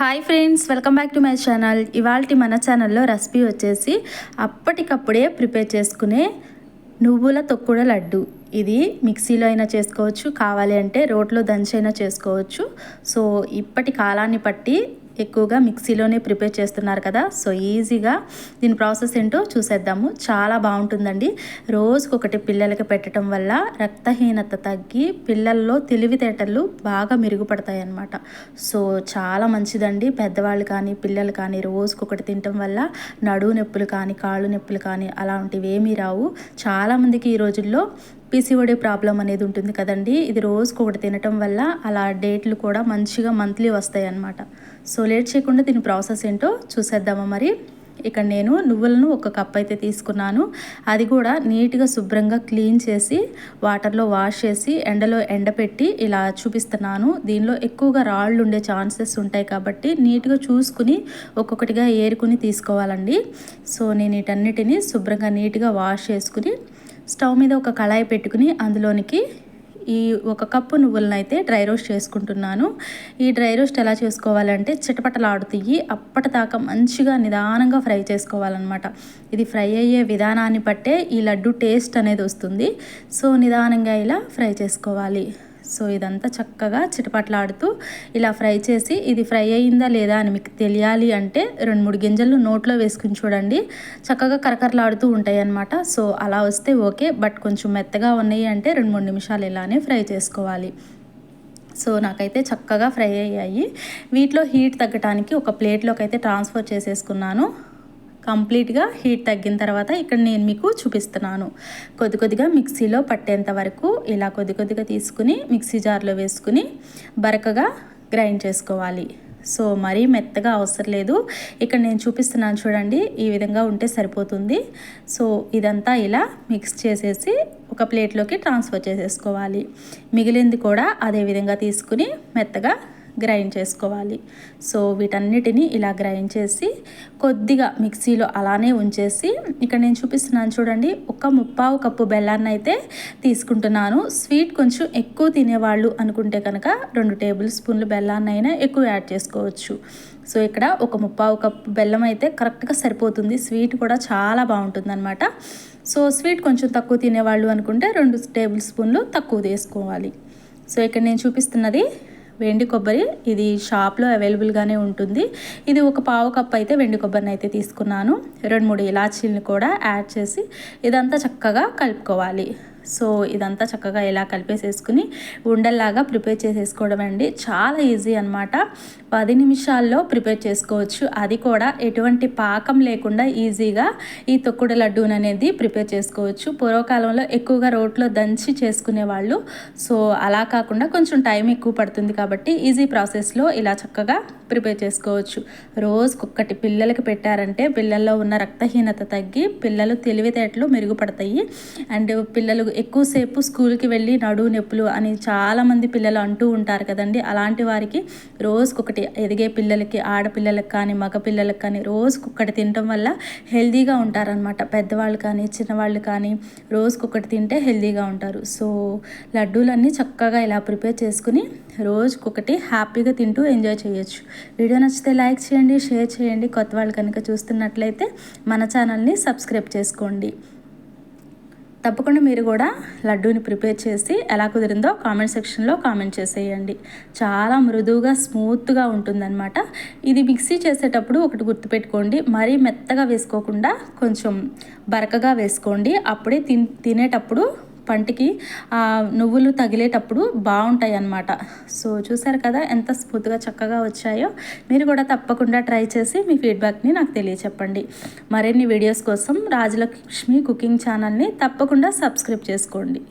Hi friends welcome back to my channel ఇవాళ మన ఛానల్లో రెసిపీ వచ్చేసి అప్పటికప్పుడే ప్రిపేర్ చేసుకునే నువ్వుల తొక్కుడ లడ్డు. ఇది మిక్సీలో అయినా చేసుకోవచ్చు కావాలి అంటే రోట్లో దంచైనా చేసుకోవచ్చు. సో ఇప్పటి కాలాన్ని బట్టి ఎక్కువగా మిక్సీలోనే ప్రిపేర్ చేస్తున్నారు కదా. సో ఈజీగా దీని ప్రాసెస్ ఏంటో చూసేద్దాము. చాలా బాగుంటుందండి. రోజుకొకటి పిల్లలకి పెట్టడం వల్ల రక్తహీనత తగ్గి పిల్లల్లో తెలివితేటలు బాగా మెరుగుపడతాయి అన్నమాట సో చాలా మంచిదండి. పెద్దవాళ్ళు కానీ పిల్లలు కానీ రోజుకొకటి తినటం వల్ల నడువు నొప్పులు కానీ కాళ్ళు నొప్పులు కానీ అలాంటివి ఏమీ రావు చాలామందికి ఈ రోజుల్లో పీసీఓడి ప్రాబ్లం అనేది ఉంటుంది కదండి. ఇది రోజుకు ఒకటి తినటం వల్ల అలా డేట్లు కూడా మంచిగా మంత్లీ వస్తాయి అన్నమాట సో లేట్ చేయకుండా దీని ప్రాసెస్ ఏంటో చూసేద్దామా మరి. ఇక్కడ నేను నువ్వులను ఒక కప్ అయితే తీసుకున్నాను. అది కూడా నీట్గా శుభ్రంగా క్లీన్ చేసి వాటర్లో వాష్ చేసి ఎండలో ఎండపెట్టి ఇలా చూపిస్తున్నాను. దీనిలో ఎక్కువగా రాళ్ళు ఉండే ఛాన్సెస్ ఉంటాయి కాబట్టి నీట్గా చూసుకుని ఒక్కొక్కటిగా ఏరుకుని తీసుకోవాలండి. సో నేను వీటన్నిటిని శుభ్రంగా నీట్గా వాష్ చేసుకుని స్టవ్ మీద ఒక కళాయి పెట్టుకుని అందులోనికి ఈ ఒక కప్పు నువ్వులను అయితే డ్రై రోస్ట్ చేసుకుంటున్నాను. ఈ డ్రై రోస్ట్ ఎలా చేసుకోవాలంటే చిటపటలాడుతాయి అప్పటిదాకా మంచిగా నిదానంగా ఫ్రై చేసుకోవాలన్నమాట. ఇది ఫ్రై అయ్యే విధానాన్ని బట్టే ఈ లడ్డు టేస్ట్ అనేది వస్తుంది. సో నిదానంగా ఇలా ఫ్రై చేసుకోవాలి. సో ఇదంతా చక్కగా చిటపట్లాడుతూ ఇలా ఫ్రై చేసి ఇది ఫ్రై అయిందా లేదా అని మీకు తెలియాలి అంటే రెండు మూడు గింజలు నోట్లో వేసుకుని చూడండి. చక్కగా కరకరలాడుతూ ఉంటాయి అన్నమాట సో అలా వస్తే ఓకే. బట్ కొంచెం మెత్తగా ఉన్నాయి అంటే రెండు మూడు నిమిషాలు ఇలానే ఫ్రై చేసుకోవాలి. సో నాకైతే చక్కగా ఫ్రై అయ్యాయి. వీటిలో హీట్ తగ్గటానికి ఒక ప్లేట్లోకి అయితే ట్రాన్స్ఫర్ చేసేసుకున్నాను. కంప్లీట్గా హీట్ తగ్గిన తర్వాత ఇక్కడ నేను మీకు చూపిస్తున్నాను. కొద్ది కొద్దిగా మిక్సీలో పట్టేంత వరకు ఇలా కొద్ది కొద్దిగా తీసుకుని మిక్సీ జార్లో వేసుకుని బరకగా గ్రైండ్ చేసుకోవాలి. సో మరీ మెత్తగా అవసరం లేదు. ఇక్కడ నేను చూపిస్తున్నాను చూడండి ఈ విధంగా ఉంటే సరిపోతుంది. సో ఇదంతా ఇలా మిక్స్ చేసేసి ఒక ప్లేట్లోకి ట్రాన్స్ఫర్ చేసేసుకోవాలి. మిగిలింది కూడా అదే విధంగా తీసుకుని మెత్తగా గ్రైండ్ చేసుకోవాలి. సో వీటన్నిటిని ఇలా గ్రైండ్ చేసి కొద్దిగా మిక్సీలో అలానే ఉంచేసి ఇక్కడ నేను చూపిస్తున్నాను చూడండి ఒక ముప్పావు కప్పు బెల్లాన్ని అయితే తీసుకుంటున్నాను. స్వీట్ కొంచెం ఎక్కువ తినేవాళ్ళు అనుకుంటే కనుక రెండు టేబుల్ స్పూన్లు బెల్లాన్ని అయినా ఎక్కువ యాడ్ చేసుకోవచ్చు. సో ఇక్కడ ఒక ముప్పావు కప్పు బెల్లం అయితే కరెక్ట్గా సరిపోతుంది. స్వీట్ కూడా చాలా బాగుంటుంది అనమాట సో స్వీట్ కొంచెం తక్కువ తినేవాళ్ళు అనుకుంటే రెండు టేబుల్ స్పూన్లు తక్కువ తీసుకోవాలి. సో ఇక్కడ నేను చూపిస్తున్నది వెండి కొబ్బరి ఇది షాప్లో అవైలబుల్గానే ఉంటుంది. ఇది ఒక పావు కప్ అయితే వెండి కొబ్బరిని అయితే తీసుకున్నాను. రెండు మూడు ఇలాచీలను కూడా యాడ్ చేసి ఇదంతా చక్కగా కలుపుకోవాలి. సో ఇదంతా చక్కగా ఇలా కలిపేసేసుకుని ఉండల్లాగా ప్రిపేర్ చేసేసుకోవడం అండి. చాలా ఈజీ అనమాట పది నిమిషాల్లో ప్రిపేర్ చేసుకోవచ్చు. అది కూడా ఎటువంటి పాకం లేకుండా ఈజీగా ఈ తొక్కుడు లడ్డూని అనేది ప్రిపేర్ చేసుకోవచ్చు. పూర్వకాలంలో ఎక్కువగా రోట్లో దంచి చేసుకునేవాళ్ళు సో అలా కాకుండా కొంచెం టైం ఎక్కువ పడుతుంది కాబట్టి ఈజీ ప్రాసెస్లో ఇలా చక్కగా ప్రిపేర్ చేసుకోవచ్చు. రోజుకొక్కటి పిల్లలకి పెట్టారంటే పిల్లల్లో ఉన్న రక్తహీనత తగ్గి పిల్లలు తెలివితేటలు మెరుగుపడతాయి. అండ్ పిల్లలు ఎక్కువసేపు స్కూల్కి వెళ్ళి నడువు నొప్పులు అని చాలామంది పిల్లలు అంటూ ఉంటారు కదండి. అలాంటి వారికి రోజుకొకటి ఎదిగే పిల్లలకి ఆడపిల్లలకు కానీ మగపిల్లలకు కానీ రోజుకొకటి తినడం వల్ల హెల్దీగా ఉంటారనమాట పెద్దవాళ్ళు కానీ చిన్నవాళ్ళు కానీ రోజుకొకటి తింటే హెల్దీగా ఉంటారు. సో లడ్డూలన్నీ చక్కగా ఇలా ప్రిపేర్ చేసుకుని రోజుకొకటి హ్యాపీగా తింటూ ఎంజాయ్ చేయొచ్చు. వీడియో నచ్చితే లైక్ చేయండి షేర్ చేయండి. కొత్త వాళ్ళు కనుక చూస్తున్నట్లయితే మన ఛానల్ని సబ్స్క్రైబ్ చేసుకోండి. తప్పకుండా మీరు కూడా లడ్డూని ప్రిపేర్ చేసి ఎలా కుదిరిందో కామెంట్ సెక్షన్లో కామెంట్ చేసేయండి. చాలా మృదువుగా స్మూత్గా ఉంటుందన్నమాట. ఇది మిక్సీ చేసేటప్పుడు ఒకటి గుర్తుపెట్టుకోండి. మరీ మెత్తగా వేసుకోకుండా కొంచెం బరకగా వేసుకోండి. అప్పుడే తినేటప్పుడు పంటికి నువ్వులు తగిలేటప్పుడు బాగుంటాయి అన్నమాట సో చూసారు కదా ఎంత స్మూత్గా చక్కగా వచ్చాయో. మీరు కూడా తప్పకుండా ట్రై చేసి మీ ఫీడ్బ్యాక్ని నాకు తెలియచెప్పండి. మరిన్ని వీడియోస్ కోసం రాజలక్ష్మి కుకింగ్ ఛానల్ని తప్పకుండా సబ్స్క్రైబ్ చేసుకోండి.